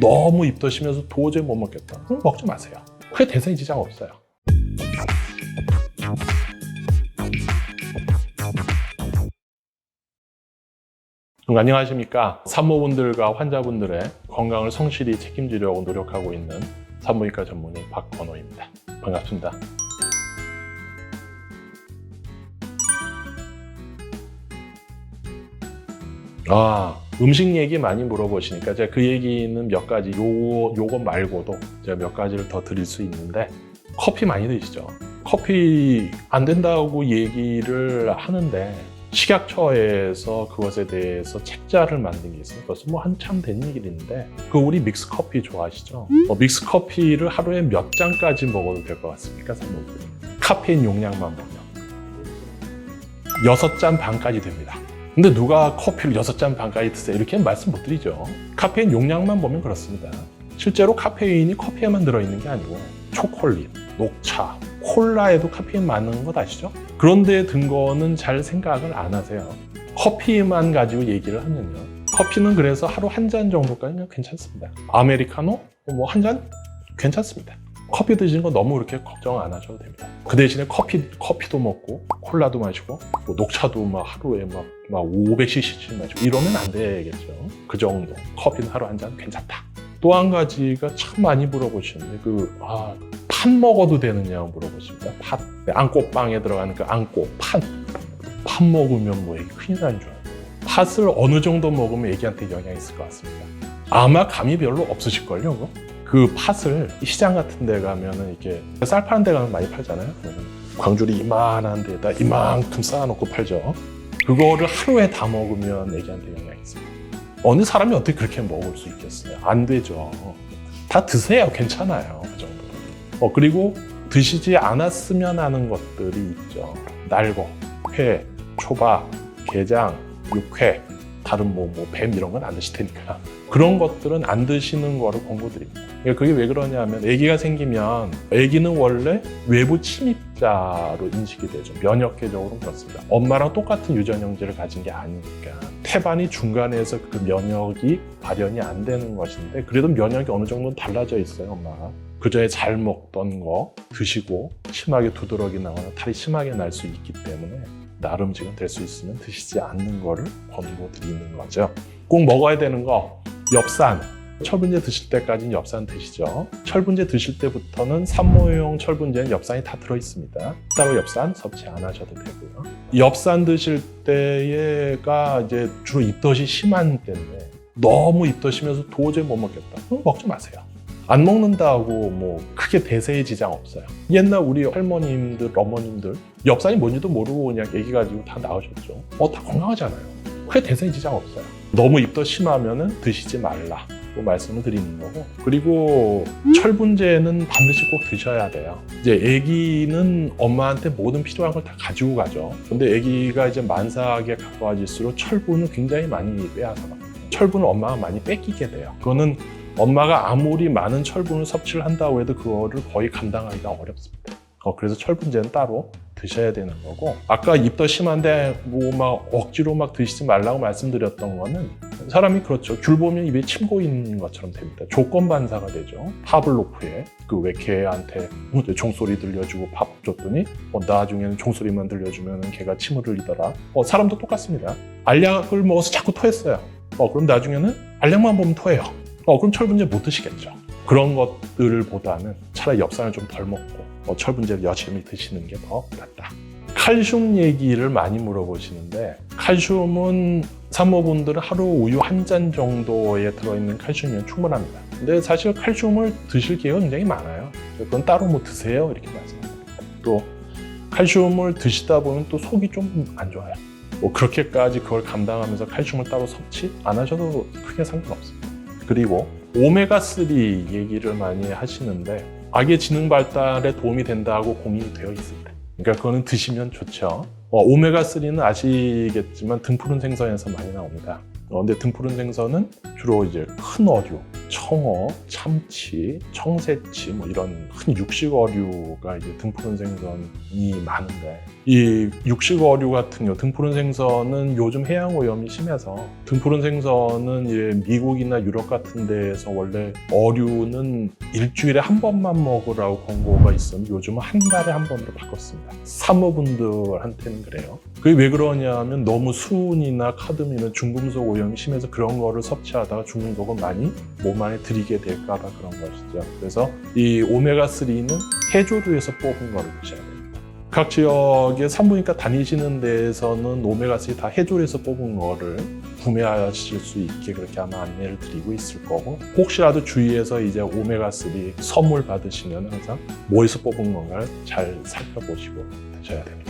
너무 입덧이면서 도저히 못 먹겠다. 그럼 먹지 마세요. 그게 대세에 지장 없어요. 음, 안녕하십니까. 산모분들과 환자분들의 건강을 성실히 책임지려고 노력하고 있는 산모의과 전문의 박건호입니다. 반갑습니다. 아, 음식 얘기 많이 물어보시니까 제가 그 얘기는 몇 가지, 요, 요거 말고도 제가 몇 가지를 더 드릴 수 있는데 커피 많이 드시죠? 커피 안 된다고 얘기를 하는데 식약처에서 그것에 대해서 책자를 만든 게 있어요. 벌써 뭐 한참 된 얘기인데 그 우리 믹스 커피 좋아하시죠? 어, 믹스 커피를 하루에 몇 잔까지 먹어도 될 것 같습니까? 사모님? 카페인 용량만 보면 여섯 잔 반까지 됩니다. 근데 누가 커피를 여섯 잔 반까지 드세요? 이렇게 말씀 못 드리죠. 카페인 용량만 보면 그렇습니다. 실제로 카페인이 커피에만 들어있는 게 아니고 초콜릿, 녹차, 콜라에도 카페인 많은 것 아시죠? 그런데 든 거는 잘 생각을 안 하세요. 커피만 가지고 얘기를 하면요. 커피는 그래서 하루 한 잔 정도까지는 괜찮습니다. 아메리카노? 뭐 한 잔? 괜찮습니다. 커피 드시는 거 너무 그렇게 걱정 안 하셔도 됩니다. 그 대신에 커피, 커피도 먹고, 콜라도 마시고, 뭐 녹차도 막 하루에 막, 막 500cc씩 마시고, 이러면 안 되겠죠. 그 정도. 커피는 하루 한 잔 괜찮다. 또 한 가지가 참 많이 물어보시는데, 그, 아, 팥 먹어도 되느냐고 물어보십니다. 팥. 네, 안꽃빵에 들어가는 그 안꽃, 팥. 팥 먹으면 뭐 애기 큰일 나는 줄 알아요. 팥을 어느 정도 먹으면 애기한테 영향이 있을 것 같습니다. 아마 감이 별로 없으실걸요, 그거? 그 팥을 시장 같은 데 가면은 이렇게 쌀 파는 데 가면 많이 팔잖아요. 광주리 이만한 데다 이만큼 쌓아놓고 팔죠. 그거를 하루에 다 먹으면 애기한테 영향이 있습니다. 어느 사람이 어떻게 그렇게 먹을 수 있겠어요? 안 되죠. 다 드세요. 괜찮아요. 그 정도. 어, 그리고 드시지 않았으면 하는 것들이 있죠. 날고, 회, 초밥, 게장, 육회, 다른 뭐, 뭐, 뱀 이런 건 안 드실 테니까. 그런 것들은 안 드시는 거를 권고드립니다. 그러니까 그게 왜 그러냐면 아기가 생기면 아기는 원래 외부 침입자로 인식이 되죠. 면역계적으로 그렇습니다. 엄마랑 똑같은 유전 형제를 가진 게 아니니까 태반이 중간에서 그 면역이 발현이 안 되는 것인데 그래도 면역이 어느 정도는 달라져 있어요, 엄마가. 그전에 잘 먹던 거 드시고 심하게 두드러기 나거나 탈이 심하게 날 수 있기 때문에 나름 지금 될 수 있으면 드시지 않는 거를 권고 드리는 거죠. 꼭 먹어야 되는 거 엽산. 철분제 드실 때까지는 엽산 드시죠. 철분제 드실 때부터는 산모용 철분제는 엽산이 다 들어 있습니다. 따로 엽산 섭취 안 하셔도 되고요. 엽산 드실 때가 이제 주로 입덧이 심한 때인데 너무 입덧이면서 도저히 못 먹겠다. 그럼 먹지 마세요. 안 먹는다고 뭐 크게 대세에 지장 없어요. 옛날 우리 할머님들, 어머님들 엽산이 뭔지도 모르고 그냥 얘기 가지고 다 나으셨죠. 어, 다 건강하잖아요. 크게 대세에 지장 없어요. 너무 입덧 심하면은 드시지 말라. 고 말씀을 드리는 거고. 그리고 철분제는 반드시 꼭 드셔야 돼요. 이제 아기는 엄마한테 모든 필요한 걸 다 가지고 가죠. 근데 아기가 이제 만삭에 가까워질수록 철분을 굉장히 많이 빼앗아 철분을 엄마가 많이 뺏기게 돼요. 그거는 엄마가 아무리 많은 철분을 섭취를 한다고 해도 그거를 거의 감당하기가 어렵습니다. 어, 그래서 철분제는 따로 드셔야 되는 거고. 아까 입덧 심한데 뭐 막 억지로 막 드시지 말라고 말씀드렸던 거는 사람이 그렇죠. 귤 보면 입에 침 고이는 것처럼 됩니다. 조건 반사가 되죠. 파블로프에 그왜 개한테 뭐 종소리 들려주고 밥 줬더니 어, 나중에는 종소리만 들려주면 걔가 침을 흘리더라. 어, 사람도 똑같습니다. 알약을 먹어서 자꾸 토했어요. 어, 그럼 나중에는 알약만 보면 토해요. 어, 그럼 철분제 못 드시겠죠. 그런 것들보다는 차라리 엽산을 좀 덜 먹고 어, 철분제를 열심히 드시는 게 더 낫다. 칼슘 얘기를 많이 물어보시는데 칼슘은 산모분들은 하루 우유 한 잔 정도에 들어있는 칼슘이면 충분합니다. 근데 사실 칼슘을 드실 기회가 굉장히 많아요. 그건 따로 뭐 드세요 이렇게 말씀드립니다. 또 칼슘을 드시다 보면 또 속이 좀 안 좋아요. 뭐 그렇게까지 그걸 감당하면서 칼슘을 따로 섭취 안 하셔도 크게 상관없습니다. 그리고 오메가3 얘기를 많이 하시는데 아기의 지능 발달에 도움이 된다고 공인이 되어 있습니다. 그러니까 그거는 드시면 좋죠. 어, 오메가3는 아시겠지만 등푸른 생선에서 많이 나옵니다. 어, 근데 등푸른 생선은 주로 이제 큰 어류, 청어, 참치, 청새치 뭐 이런 큰 육식 어류가 이제 등푸른 생선이 많은데 이 육식 어류 같은 경우 등푸른 생선은 요즘 해양 오염이 심해서 등푸른 생선은 미국이나 유럽 같은 데에서 원래 어류는 일주일에 한 번만 먹으라고 권고가 있으면 요즘은 한 달에 한 번으로 바꿨습니다. 사모분들한테는 그래요. 그게 왜 그러냐면 너무 수은이나 카드뮴은 중금속 오염이 심해서 그런 거를 섭취하다가 중금속을 많이 몸 안에 들이게 될까봐 그런 것이죠. 그래서 이 오메가3는 해조류에서 뽑은 거를 드셔야 됩니다. 각 지역에 산부인과 다니시는 데에서는 오메가3 다 해조류에서 뽑은 거를 구매하실 수 있게 그렇게 아마 안내를 드리고 있을 거고 혹시라도 주위에서 이제 오메가3 선물 받으시면 항상 뭐에서 뽑은 건가를 잘 살펴보시고 드셔야 됩니다.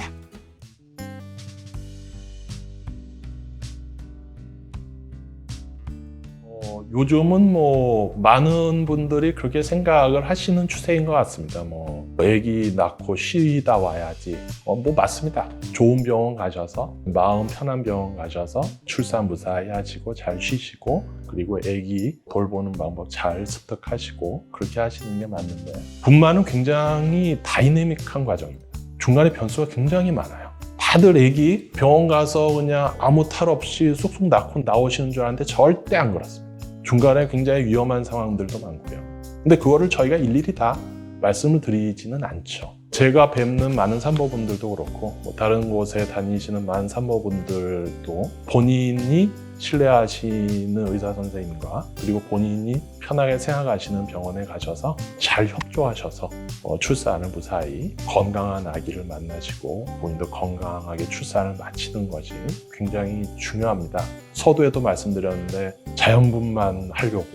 요즘은 뭐 많은 분들이 그렇게 생각을 하시는 추세인 것 같습니다. 뭐 아기 낳고 쉬다 와야지. 어, 뭐 맞습니다. 좋은 병원 가셔서 마음 편한 병원 가셔서 출산 무사해하시고 잘 쉬시고 그리고 아기 돌보는 방법 잘 습득하시고 그렇게 하시는 게 맞는데 분만은 굉장히 다이내믹한 과정입니다. 중간에 변수가 굉장히 많아요. 다들 애기 병원 가서 그냥 아무 탈 없이 쑥쑥 낳고 나오시는 줄 아는데 절대 안 그렇습니다. 중간에 굉장히 위험한 상황들도 많고요. 근데 그거를 저희가 일일이 다 말씀을 드리지는 않죠. 제가 뵙는 많은 산모분들도 그렇고 뭐 다른 곳에 다니시는 많은 산모분들도 본인이 신뢰하시는 의사 선생님과 그리고 본인이 편하게 생각하시는 병원에 가셔서 잘 협조하셔서 어, 출산을 무사히 건강한 아기를 만나시고 본인도 건강하게 출산을 마치는 것이 굉장히 중요합니다. 서두에도 말씀드렸는데 자연분만 하려고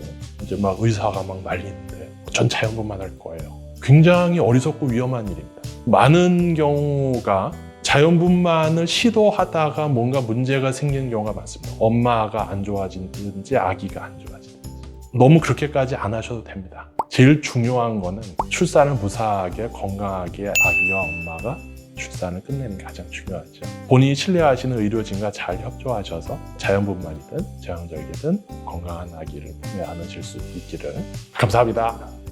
이제 막 의사가 막 말리는데 전 자연분만 할 거예요. 굉장히 어리석고 위험한 일입니다. 많은 경우가 자연분만을 시도하다가 뭔가 문제가 생기는 경우가 많습니다. 엄마가 안 좋아지든지 아기가 안 좋아지든지. 너무 그렇게까지 안 하셔도 됩니다. 제일 중요한 거는 출산을 무사하게 건강하게 아기와 엄마가 출산을 끝내는 게 가장 중요하죠. 본인이 신뢰하시는 의료진과 잘 협조하셔서 자연분만이든 제왕절개든 건강한 아기를 품에 안으실 수 있기를 감사합니다.